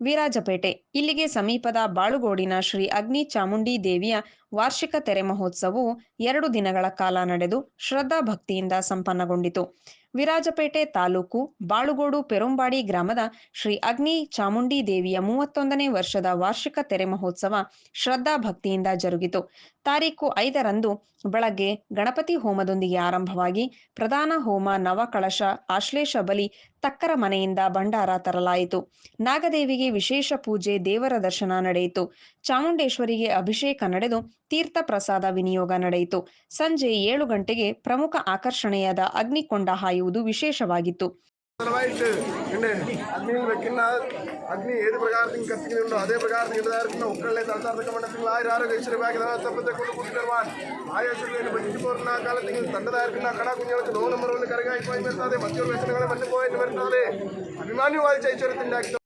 ವಿರಾಜಪೇಟೆ. ಇಲ್ಲಿಗೆ ಸಮೀಪದ ಬಾಳುಗೋಡಿನ ಶ್ರೀ ಅಗ್ನಿ ಚಾಮುಂಡಿ ದೇವಿಯ ವಾರ್ಷಿಕ ತೆರೆ ಮಹೋತ್ಸವವು ಎರಡು ದಿನಗಳ ಕಾಲ ನಡೆದು ಶ್ರದ್ಧಾ ಭಕ್ತಿಯಿಂದ ಸಂಪನ್ನಗೊಂಡಿತು. ವಿರಾಜಪೇಟೆ ತಾಲೂಕು ಬಾಳುಗೋಡು ಪೆರುಂಬಾಡಿ ಗ್ರಾಮದ ಶ್ರೀ ಅಗ್ನಿ ಚಾಮುಂಡಿ ದೇವಿಯ ಮೂವತ್ತೊಂದನೇ ವರ್ಷದ ವಾರ್ಷಿಕ ತೆರೆ ಮಹೋತ್ಸವ ಶ್ರದ್ಧಾ ಭಕ್ತಿಯಿಂದ ಜರುಗಿತು. ತಾರೀಕು ಐದರಂದು ಬೆಳಗ್ಗೆ ಗಣಪತಿ ಹೋಮದೊಂದಿಗೆ ಆರಂಭವಾಗಿ ಪ್ರಧಾನ ಹೋಮ ನವಕಳಶ ಆಶ್ಲೇಷ ಬಲಿ ತಕ್ಕರ ಮನೆಯಿಂದ ಭಂಡಾರ ತರಲಾಯಿತು. ನಾಗದೇವಿಗೆ ವಿಶೇಷ ಪೂಜೆ ದೇವರ ದರ್ಶನ ನಡೆಯಿತು. ಚಾಮುಂಡೇಶ್ವರಿಗೆ ಅಭಿಷೇಕ ನಡೆದು ತೀರ್ಥ ಪ್ರಸಾದ ವಿನಿಯೋಗ ನಡೆಯಿತು. ಸಂಜೆ ಏಳು ಗಂಟೆಗೆ ಪ್ರಮುಖ ಆಕರ್ಷಣೆಯಾದ ಅಗ್ನಿಕೊಂಡ ಹಾಯುವುದು ವಿಶೇಷವಾಗಿತ್ತು. ಅಗ್ನಿ ಏದು ಪ್ರಕಾರ ಕತ್ತಿಗಿನೋ ಅದೇ ಪ್ರಕಾರ ಹಿಡಿದಾರಕ್ಕಿಂತ ಒಕ್ಕಳ್ಳೆ ತಳತಾರದ ಮಂಡಸಿಲ್ಲ ಯಾರು ಎಚ್ಚರಿ ಬ್ಯಾಗಿದಾರ ತಪ್ಪದೆ ಕೊಟ್ಟು ಕೂತಿರುವಾನ್ ಆಯೋಜನೆಯನ್ನು ಕಡಾ ನಂಬರ್ ಅಭಿಮಾನಿ ವಾಲ್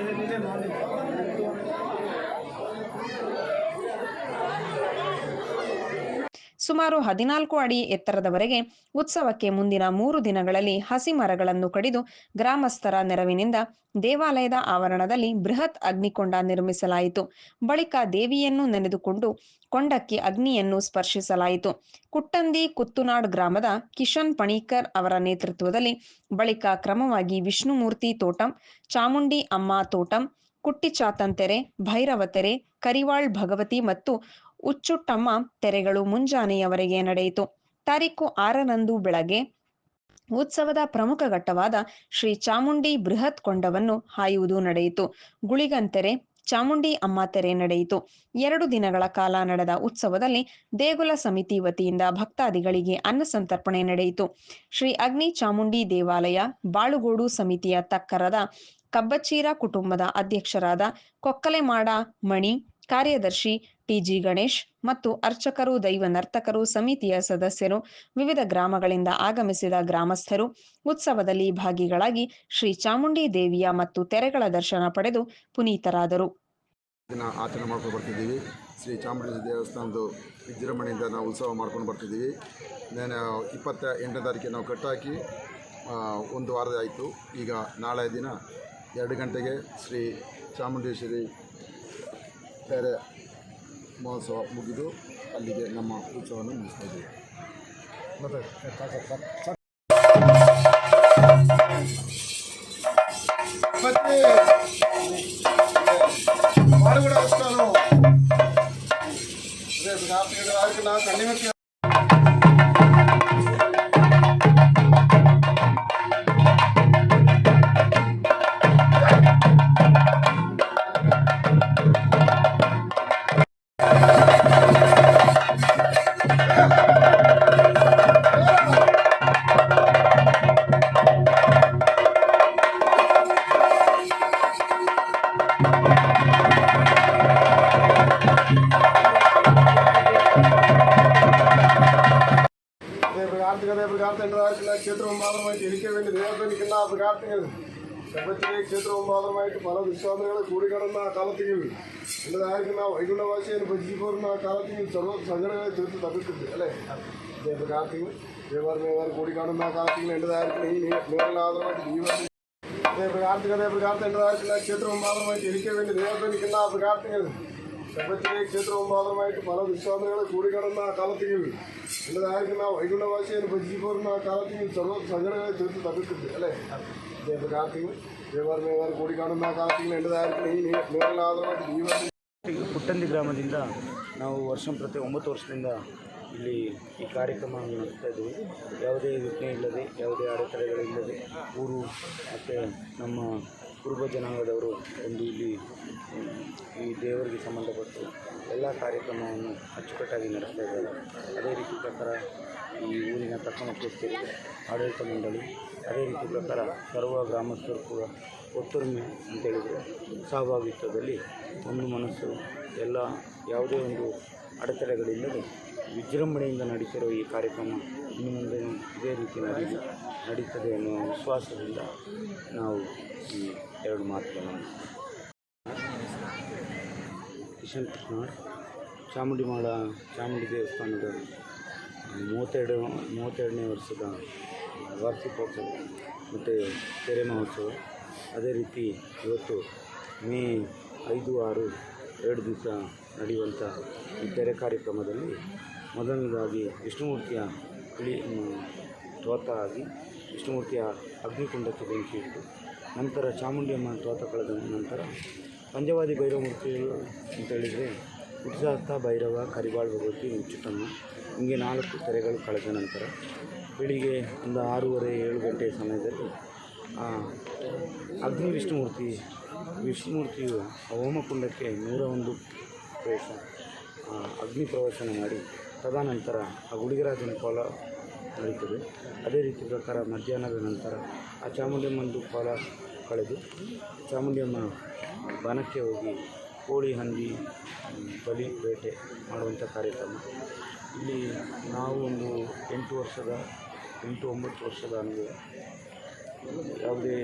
이제 이제 나한테 ಸುಮಾರು ಹದಿನಾಲ್ಕು ಅಡಿ ಎತ್ತರದವರೆಗೆ ಉತ್ಸವಕ್ಕೆ ಮುಂದಿನ ಮೂರು ದಿನಗಳಲ್ಲಿ ಹಸಿ ಮರಗಳನ್ನು ಕಡಿದು ಗ್ರಾಮಸ್ಥರ ನೆರವಿನಿಂದ ದೇವಾಲಯದ ಆವರಣದಲ್ಲಿ ಬೃಹತ್ ಅಗ್ನಿಕೊಂಡ ನಿರ್ಮಿಸಲಾಯಿತು. ಬಳಿಕ ದೇವಿಯನ್ನು ನೆನೆದುಕೊಂಡು ಕೊಂಡಕ್ಕೆ ಅಗ್ನಿಯನ್ನು ಸ್ಪರ್ಶಿಸಲಾಯಿತು. ಕುಟ್ಟಂದಿ ಕುತ್ತುನಾಡ್ ಗ್ರಾಮದ ಕಿಶನ್ ಪಣೀಕರ್ ಅವರ ನೇತೃತ್ವದಲ್ಲಿ ಬಳಿಕ ಕ್ರಮವಾಗಿ ವಿಷ್ಣುಮೂರ್ತಿ ತೋಟಂ, ಚಾಮುಂಡಿ ಅಮ್ಮ ತೋಟಂ, ಕುಟ್ಟಿಚಾತಂತೆರೆ, ಭೈರವತೆರೆ ಭೈರವ ತೆರೆ ಕರಿವಾಳ್ ಭಗವತಿ ಮತ್ತು ಉಚ್ಚುಟ್ಟಮ್ಮ ತೆರೆಗಳು ಮುಂಜಾನೆಯವರೆಗೆ ನಡೆಯಿತು. ತಾರೀಕು ಆರರಂದು ಬೆಳಗ್ಗೆ ಉತ್ಸವದ ಪ್ರಮುಖ ಘಟ್ಟವಾದ ಶ್ರೀ ಚಾಮುಂಡಿ ಬೃಹತ್ ಕೊಂಡವನ್ನು ಹಾಯುವುದು ನಡೆಯಿತು. ಗುಳಿಗಂತೆರೆ ಚಾಮುಂಡಿ ಅಮ್ಮ ತೆರೆ ನಡೆಯಿತು. ಎರಡು ದಿನಗಳ ಕಾಲ ನಡೆದ ಉತ್ಸವದಲ್ಲಿ ದೇಗುಲ ಸಮಿತಿ ವತಿಯಿಂದ ಭಕ್ತಾದಿಗಳಿಗೆ ಅನ್ನ ಸಂತರ್ಪಣೆ ನಡೆಯಿತು. ಶ್ರೀ ಅಗ್ನಿ ಚಾಮುಂಡಿ ದೇವಾಲಯ, ಬಾಳುಗೋಡು ಸಮಿತಿಯ ತಕ್ಕರದ ಕಬ್ಬಚ್ಚೀರ ಕುಟುಂಬದ ಅಧ್ಯಕ್ಷರಾದ ಕೊಕ್ಕಲೆಮಾಡ ಮಣಿ ಕಾರ್ಯದರ್ಶಿ ಟಿಜಿ ಗಣೇಶ್ ಮತ್ತು ಅರ್ಚಕರು, ದೈವ ನರ್ತಕರು, ಸಮಿತಿಯ ಸದಸ್ಯರು, ವಿವಿಧ ಗ್ರಾಮಗಳಿಂದ ಆಗಮಿಸಿದ ಗ್ರಾಮಸ್ಥರು, ಉತ್ಸವದಲ್ಲಿ ಭಾಗಿಗಳಾಗಿ ಶ್ರೀ ಚಾಮುಂಡಿ ದೇವಿಯ ಮತ್ತು ತೆರೆಗಳ ದರ್ಶನ ಪಡೆದು ಪುನೀತರಾದರು. ಆಚರಣೆ ಮಾಡ್ಕೊಂಡು ಬರ್ತಿದ್ದೀವಿ. ಶ್ರೀ ಚಾಮುಂಡಿ ದೇವಸ್ಥಾನದ ವಿಜೃಂಭಣೆಯಿಂದ ನಾವು ಉತ್ಸವ ಮಾಡ್ಕೊಂಡು ಬರ್ತಿದ್ದೀವಿ. ನಾನು ಇಪ್ಪತ್ತ ಎಂಟನೇ ತಾರೀಕಿಗೆ ನಾವು ಕಟ್ಟಾಕಿ ಒಂದು ವಾರದ ಆಯಿತು. ಈಗ ನಾಳೆ ದಿನ ಎರಡು ಗಂಟೆಗೆ ಶ್ರೀ ಚಾಮುಂಡೇಶ್ವರಿ ತೆರೆ ಮಹೋತ್ಸವ ಮುಗಿದು ಅಲ್ಲಿಗೆ ನಮ್ಮ ಉತ್ಸವವನ್ನು ಮುಗಿಸ್ತಾ ಇದ್ದೀವಿ. വിശ്വാസമായിട്ട് ഇരിക്കാൻ വേണ്ടി നിരാകരിക്കുന്ന ആ കാർത്തികൾ ശബത്തിലെ ക്ഷേത്രവും ഭാഗമായിട്ട് പല വിശ്വാസങ്ങളെ കൂടിക്കടന്ന ആ കാലത്തിൽ എന്നതായിരിക്കുന്ന വൈകുണ്ഠവാസിയെ ഭജിച്ചു പോരുന്ന ആ കാലത്തിൽ സർവ സംഘടനകളെ തീർത്ത് തപ്പിട്ടുണ്ട് അല്ലേ കാർത്തികൾ ദേവാർമേവാർ കൂടിക്കാണുന്ന ആ കാലത്തിൽ എന്നതായിരിക്കുന്ന ഈ നിരനാഥമായിട്ട് ജീവൻ കാർത്തിക ദേവ കാർത്തേണ്ടതായിരിക്കുന്ന ക്ഷേത്രവും ഭാഗമായിട്ട് ഇരിക്കാൻ വേണ്ടി നിരാകരിക്കുന്ന ആ കാർത്തികൾ ശബത്തിലെ ക്ഷേത്രവും മാത്രമായിട്ട് പല വിശ്വാസങ്ങളെ കൂടിക്കടന്ന ആ കാലത്തിൽ എന്നതായിരിക്കുന്ന വൈകുണ്ഠവാസിയെ ഭജിച്ചു പോരുന്ന ആ കാലത്തിൽ സർവ്വ സംഘടനകളെ തീർത്ത് തപ്പിട്ടുണ്ട് അല്ലേ ജയ പ്രകാർത്തികൾ ദേവാർ മേവാർ കൂടിക്കാണുന്ന ആ കാലത്തിൽ എൻ്റെതായിരിക്കുന്ന ഈ നേരിൽ ആദരമായിട്ട് ജീവിതത്തിൽ ಪುಟ್ಟಂದಿ ಗ್ರಾಮದಿಂದ ನಾವು ವರ್ಷ ಪ್ರತಿ ಒಂಬತ್ತು ವರ್ಷದಿಂದ ಇಲ್ಲಿ ಈ ಕಾರ್ಯಕ್ರಮ ನಡೆಸ್ತಾ ಇದ್ದೀವಿ ಯಾವುದೇ ವಿಘ್ನ ಇಲ್ಲದೆ ಯಾವುದೇ ಅಡೆತಡೆಗಳಿಲ್ಲದೆ ಊರು ಮತ್ತು ನಮ್ಮ ಕುರುಬ ಜನಾಂಗದವರು ಒಂದು ಇಲ್ಲಿ, ಈ ದೇವರಿಗೆ ಸಂಬಂಧಪಟ್ಟು ಎಲ್ಲ ಕಾರ್ಯಕ್ರಮವನ್ನು ಅಚ್ಚುಕಟ್ಟಾಗಿ ನಡೆಸ್ತಾ ಇದ್ದಾರೆ. ಅದೇ ರೀತಿ ಪ್ರಕಾರ ಈ ಊರಿನ ತಕ್ಕ ಮುಖ್ಯಸ್ಥರು ಆಡಳಿತ ಮಂಡಳಿ, ಅದೇ ರೀತಿ ಪ್ರಕಾರ ಸರ್ವ ಗ್ರಾಮಸ್ಥರು ಕೂಡ ಒತ್ತೊರಿಮೆ ಅಂತೇಳಿದರೆ ಸಹಭಾಗಿತ್ವದಲ್ಲಿ ಒಂದು ಮನಸ್ಸು, ಎಲ್ಲ ಯಾವುದೇ ಒಂದು ಅಡೆತಡೆಗಳಿಲ್ಲದೆ ವಿಜೃಂಭಣೆಯಿಂದ ನಡೆಸಿರುವ ಈ ಕಾರ್ಯಕ್ರಮ ಇನ್ನು ಮುಂದೆ ಇದೇ ರೀತಿ ನಡೀಲಿ ನಡೀತದೆ ಅನ್ನೋ ವಿಶ್ವಾಸದಿಂದ ನಾವು ಈ ಎರಡು ಮಾತುಗಳನ್ನು ಕಿಶನ್ ಕೃಷ್ಣ ಚಾಮುಂಡಿ ಮಾಡ ಚಾಮುಂಡಿ ದೇವಸ್ಥಾನದ ಮೂವತ್ತೆರಡು, ಮೂವತ್ತೆರಡನೇ ವರ್ಷದ ವಾರ್ಷಿಕೋತ್ಸವ ಮತ್ತು ತೆರೆ ಮಹೋತ್ಸವ. ಅದೇ ರೀತಿ ಇವತ್ತು ಮೇ ಐದು, ಆರು, ಎರಡು ದಿವಸ ನಡೆಯುವಂಥ ಈ ತೆರೆ ಕಾರ್ಯಕ್ರಮದಲ್ಲಿ ಮೊದಲನೇದಾಗಿ ವಿಷ್ಣುಮೂರ್ತಿಯ ಇಳಿ ತೋತ ಆಗಿ ವಿಷ್ಣುಮೂರ್ತಿಯ ಅಗ್ನಿಕುಂಡಕ್ಕೆ ಬೆಂಕಿ ಇಟ್ಟು ನಂತರ ಚಾಮುಂಡಿಯಮ್ಮ ತ್ವತ ಕಳೆದ ನಂತರ ಪಂಜವಾದಿ ಭೈರವ ಮೂರ್ತಿಗಳು ಅಂತೇಳಿದರೆ ಉತ್ಸಾಹ ಭೈರವ, ಕರಿಬಾಳ್ ಭಗವತಿ ಉಚ್ಚುತಮ್ಮ ಹಿಂಗೆ ನಾಲ್ಕು ತೆರೆಗಳು ಕಳೆದ ನಂತರ ಬೆಳಿಗ್ಗೆ ಒಂದು ಆರೂವರೆ ಏಳು ಗಂಟೆ ಸಮಯದಲ್ಲಿ ಅಗ್ನಿ ವಿಷ್ಣುಮೂರ್ತಿ, ವಿಷ್ಣುಮೂರ್ತಿಯು ಹೋಮಕುಂಡಕ್ಕೆ ನೂರ ಒಂದು ಪ್ರವೇಶ ಅಗ್ನಿ ಪ್ರವೇಶನ ಮಾಡಿ ತದನಂತರ ಆ ಗುಡಿಗರಾಜನ ಕೋಲ ನಡೀತದೆ. ಅದೇ ರೀತಿ ಪ್ರಕಾರ ಮಧ್ಯಾಹ್ನದ ನಂತರ ಆ ಚಾಮುಂಡಿಯಮ್ಮಂದು ಕೋಲ ಕಳೆದು ಚಾಮುಂಡಿಯಮ್ಮ ಬನಕ್ಕೆ ಹೋಗಿ ಕೋಳಿ ಹಂದಿ ಬಲಿ ಬೇಟೆ ಮಾಡುವಂಥ ಕಾರ್ಯಕ್ರಮ. ಇಲ್ಲಿ ನಾವು ಒಂದು ಎಂಟು ವರ್ಷದ, ಎಂಟು ಒಂಬತ್ತು ವರ್ಷದ ಅನುಭವ. ಯಾವುದೇ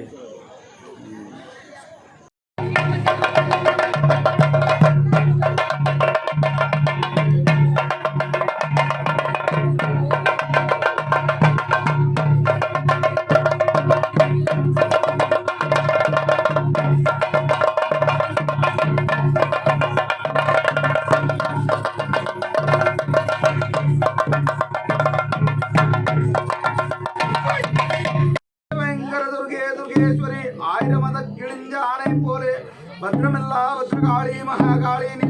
I got any